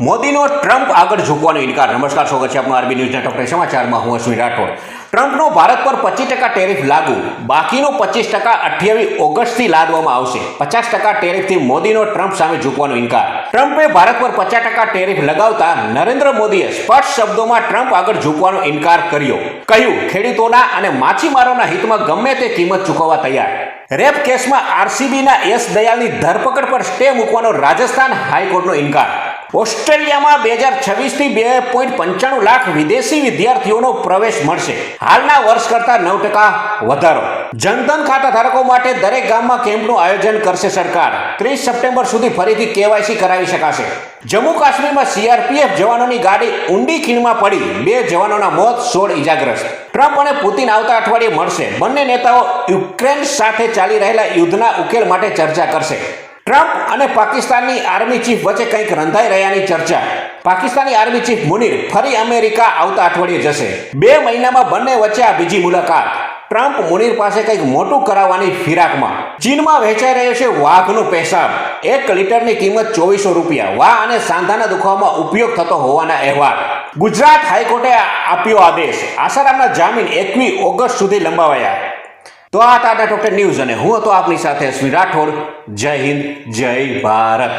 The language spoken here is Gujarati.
મોદીનો ટ્રમ્પ આગળ ઝૂકવાનો ઇનકાર. નમસ્કાર, સ્વાગત છે આપણું આરબી ન્યૂઝના ટોપ સમાચારમાં. હું અશ્વિન રાઠોડ. ટ્રમ્પનો ભારત પર પચીસ ટકા ટેરિફ લાગુ. બાકીનું પચીસ ટકા અઠ્યાવીસ ઓગસ્ટથી લાદવામાં આવશે. પચાસ ટકા ટેરિફથી મોદીનો ટ્રમ્પ સામે ઝૂકવાનો ઇનકાર. ટ્રમ્પે ભારત પર પચાસ ટકા ટેરિફ લગાવતા નરેન્દ્ર મોદીએ સ્પષ્ટ શબ્દોમાં ટ્રમ્પ આગળ ઝૂકવાનો ઇનકાર કર્યો. કહ્યું, ખેડૂતોના અને માછીમારોના હિતમાં ગમે તે કિંમત ચૂકવવા તૈયાર. રેપ કેસમાં આરસીબીના એસ દયાલની ધરપકડ પર સ્ટે મૂકવાનો રાજસ્થાન હાઈકોર્ટનો ઇનકાર. ઓસ્ટ્રેલિયામાં બે હજાર છવ્વીસથી બે પોઈન્ટ પંચાણું લાખ વિદેશી વિદ્યાર્થીઓનો પ્રવેશ મળશે. હાલના વર્ષ કરતાં નવ ટકા વધારો. જનધન ખાતા ધારકો માટે દરેક ગામમાં કેમ્પનું આયોજન કરશે સરકાર. ત્રીસ સપ્ટેમ્બર સુધી ફરીથી કેવાયસી કરાવી શકાશે. જમ્મુ કાશ્મીરમાં સીઆરપીએફ જવાનોની ગાડી ઊંડી ખીણમાં પડી. બે જવાનોના મોત, સોળ ઇજાગ્રસ્ત ટ્રમ્પ અને પુતિન આવતા અઠવાડિયે મળશે. બંને નેતાઓ યુક્રેન સાથે ચાલી રહેલા યુદ્ધના ઉકેલ માટે ચર્ચા કરશે. ટ્રમ્પ અને પાકિસ્તાનની આર્મી ચીફ વચ્ચે કંઈક રંધાઈ રહ્યાની ચર્ચા. પાકિસ્તાની આર્મી ચીફ મુનીર ફરી અમેરિકા આવતા અઠવાડિયે જશે. બે મહિનામાં બંને વચ્ચે આ બીજી મુલાકાત. ટ્રમ્પ મુનીર પાસે કંઈક મોટું કરાવવાની ફિરાકમાં. ચીનમાં વહેંચાઈ રહ્યો છે વાઘનું પેશાબ. એક લીટરની કિંમત ચોવીસો રૂપિયા. વાહ અને સાંધાના દુખાવામાં ઉપયોગ થતો હોવાના અહેવાલ. ગુજરાત હાઈકોર્ટે આપ્યો આદેશ. આસારામના જામીન એકવી ઓગસ્ટ સુધી લંબાવાયા. તો આ ટાટા ડોક્ટર ન્યૂઝ અને હું હતો આપની સાથે અશ્વિન રાઠોડ. જય હિન્દ, જય ભારત.